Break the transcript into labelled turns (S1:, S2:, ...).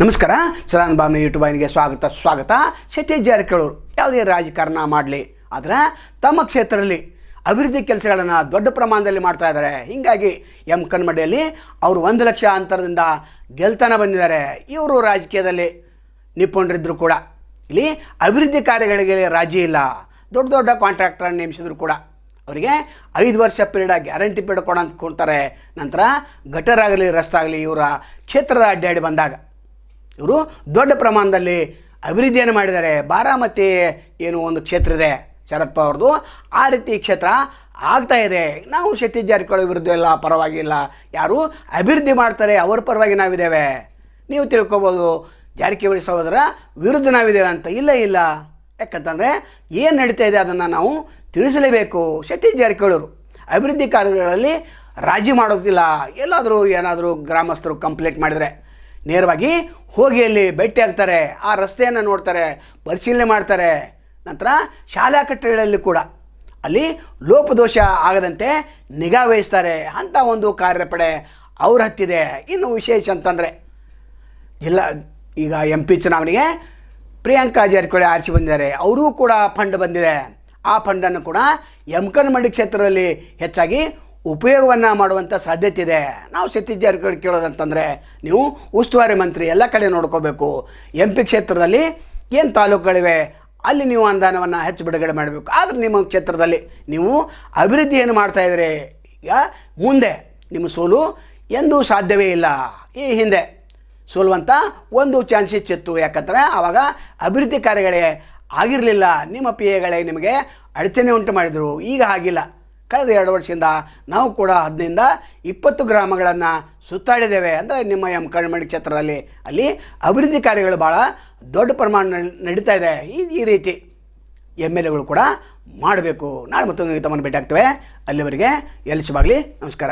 S1: ನಮಸ್ಕಾರ. ಸದಾನ್ ಬಾಮ್ನ ಯೂಟ್ಯೂಬ್ ವಾಹಿನಿಗೆ ಸ್ವಾಗತ ಸ್ವಾಗತ. ಸತೀಶ್ ಜಾರಕಿಹೊಳಿ ಯಾವುದೇ ರಾಜಕಾರಣ ಮಾಡಲಿ, ಆದರೆ ತಮ್ಮ ಕ್ಷೇತ್ರದಲ್ಲಿ ಅಭಿವೃದ್ಧಿ ಕೆಲಸಗಳನ್ನು ದೊಡ್ಡ ಪ್ರಮಾಣದಲ್ಲಿ ಮಾಡ್ತಾ ಇದ್ದಾರೆ. ಹೀಗಾಗಿ ಎಂ ಕನ್ಮಡಿಯಲ್ಲಿ ಅವರು ಒಂದು ಲಕ್ಷ ಅಂತರದಿಂದ ಗೆಲ್ತಾನೆ ಬಂದಿದ್ದಾರೆ. ಇವರು ರಾಜಕೀಯದಲ್ಲಿ ನಿಪುಣರಿದ್ದರು ಕೂಡ. ಇಲ್ಲಿ ಅಭಿವೃದ್ಧಿ ಕಾರ್ಯಗಳಿಗೆ ರಾಜಿ ಇಲ್ಲ. ದೊಡ್ಡ ದೊಡ್ಡ ಕಾಂಟ್ರಾಕ್ಟರನ್ನು ನೇಮಿಸಿದ್ರು ಕೂಡ. ಅವರಿಗೆ ಐದು ವರ್ಷ ಪೀರಿಯಡ್ ಗ್ಯಾರಂಟಿ ಪೀರಿಯಡ್ ಕೊಡ ಅಂತ ಕೊಡ್ತಾರೆ ನಂತರ ಗಟರ್ ಆಗಲಿ ರಸ್ತೆ ಆಗಲಿ ಇವರ ಕ್ಷೇತ್ರದ ಅಡ್ಡಾಡಿ ಬಂದಾಗ. ಇವರು ದೊಡ್ಡ ಪ್ರಮಾಣದಲ್ಲಿ ಅಭಿವೃದ್ಧಿಯನ್ನು ಮಾಡಿದ್ದಾರೆ. ಬಾರಾಮತಿ ಏನು ಒಂದು ಕ್ಷೇತ್ರ ಇದೆ ಶರತ್ ಪವಾರ್ದು ಆ ರೀತಿ ಕ್ಷೇತ್ರ ಆಗ್ತಾ ಇದೆ. ನಾವು ಸತೀಶ್ ಜಾರಕಿಹೊಳಿ ವಿರುದ್ಧ ಇಲ್ಲ ಪರವಾಗಿಲ್ಲ. ಯಾರು ಅಭಿವೃದ್ಧಿ ಮಾಡ್ತಾರೆ ಅವ್ರ ಪರವಾಗಿ ನಾವಿದ್ದೇವೆ. ನೀವು ತಿಳ್ಕೊಬೋದು, ಜಾರಕಿಹೊಳಿ ಸಹೋದರ ವಿರುದ್ಧ ನಾವಿದ್ದೇವೆ ಅಂತ ಇಲ್ಲ ಇಲ್ಲ. ಯಾಕಂತಂದರೆ ಏನು ನಡೀತಾ ಇದೆ ಅದನ್ನು ನಾವು ತಿಳಿಸಲೇಬೇಕು. ಸತೀಶ್ ಜಾರಕಿಹೊಳಿಯವರು ಅಭಿವೃದ್ಧಿ ಕಾರ್ಯಗಳಲ್ಲಿ ರಾಜಿ ಮಾಡೋದಿಲ್ಲ. ಎಲ್ಲಾದರೂ ಏನಾದರೂ ಗ್ರಾಮಸ್ಥರು ಕಂಪ್ಲೇಂಟ್ ಮಾಡಿದರೆ ನೇರವಾಗಿ ಹೋಗಿ ಅಲ್ಲಿ ಭೇಟಿ ಆಗ್ತಾರೆ, ಆ ರಸ್ತೆಯನ್ನು ನೋಡ್ತಾರೆ, ಪರಿಶೀಲನೆ ಮಾಡ್ತಾರೆ. ನಂತರ ಶಾಲಾ ಕಟ್ಟಡಗಳಲ್ಲಿ ಕೂಡ ಅಲ್ಲಿ ಲೋಪದೋಷ ಆಗದಂತೆ ನಿಗಾ ವಹಿಸ್ತಾರೆ. ಅಂಥ ಒಂದು ಕಾರ್ಯಪಡೆ ಅವ್ರ ಹತ್ತಿದೆ. ಇನ್ನು ವಿಶೇಷ ಅಂತಂದರೆ ಜಿಲ್ಲಾ ಈಗ ಎಂ ಪಿ ಚುನಾವಣೆಗೆ ಪ್ರಿಯಾಂಕಾ ಜಾರಕಿಹೊಳಿ ಆರಿಸಿ ಬಂದಿದ್ದಾರೆ. ಅವರೂ ಕೂಡ ಫಂಡ್ ಬಂದಿದೆ. ಆ ಫಂಡನ್ನು ಕೂಡ ಯಮಕನಮಂಡಿ ಕನ್ಮಂಡಿ ಕ್ಷೇತ್ರದಲ್ಲಿ ಹೆಚ್ಚಾಗಿ ಉಪಯೋಗವನ್ನು ಮಾಡುವಂಥ ಸಾಧ್ಯತೆ ಇದೆ ನಾವು ಸತೀಶ್ ಕೇಳೋದಂತಂದರೆ, ನೀವು ಉಸ್ತುವಾರಿ ಮಂತ್ರಿ ಎಲ್ಲ ಕಡೆ ನೋಡ್ಕೋಬೇಕು. ಎಂ ಪಿ ಕ್ಷೇತ್ರದಲ್ಲಿ ಏನು ತಾಲೂಕುಗಳಿವೆ, ಅಲ್ಲಿ ನೀವು ಅನುದಾನವನ್ನು ಹೆಚ್ಚು ಬಿಡುಗಡೆ ಮಾಡಬೇಕು. ಆದರೆ ನಿಮ್ಮ ಕ್ಷೇತ್ರದಲ್ಲಿ ನೀವು ಅಭಿವೃದ್ಧಿಯನ್ನು ಮಾಡ್ತಾ ಇದ್ದೀರಿ. ಈಗ ಮುಂದೆ ನಿಮ್ಮ ಸೋಲು ಎಂದೂ ಸಾಧ್ಯವೇ ಇಲ್ಲ. ಈ ಹಿಂದೆ ಸೋಲುವಂಥ ಒಂದು ಚಾನ್ಸಸ್ ಇತ್ತು ಯಾಕಂದರೆ ಆವಾಗ ಅಭಿವೃದ್ಧಿ ಕಾರ್ಯಗಳೇ ಆಗಿರಲಿಲ್ಲ. ನಿಮ್ಮ ಪಿ ಎಗಳೇ ನಿಮಗೆ ಅಡಚಣೆ ಉಂಟು ಮಾಡಿದರು. ಈಗ ಆಗಿಲ್ಲ ಕಳೆದ ಎರಡು ವರ್ಷದಿಂದ ನಾವು ಕೂಡ ಹದಿನಿಂದ ಇಪ್ಪತ್ತು ಗ್ರಾಮಗಳನ್ನು ಸುತ್ತಾಡಿದ್ದೇವೆ. ಅಂದರೆ ನಿಮ್ಮ ಎಂ ಕಣ್ಮಣಿ ಕ್ಷೇತ್ರದಲ್ಲಿ ಅಲ್ಲಿ ಅಭಿವೃದ್ಧಿ ಕಾರ್ಯಗಳು ಭಾಳ ದೊಡ್ಡ ಪ್ರಮಾಣ ನಡೀತಾ ಇದೆ. ಈ ಈ ರೀತಿ ಎಂ ಎಲ್ ಎಗಳು ಕೂಡ ಮಾಡಬೇಕು. ನಾಳೆ ಮತ್ತೊಂದು ತಮ್ಮನ್ನು ಭೇಟಿ ಆಗ್ತೇವೆ ಅಲ್ಲಿವರೆಗೆ ಎಲ್ಲಿ ಶುಭಾಗಲಿ. ನಮಸ್ಕಾರ.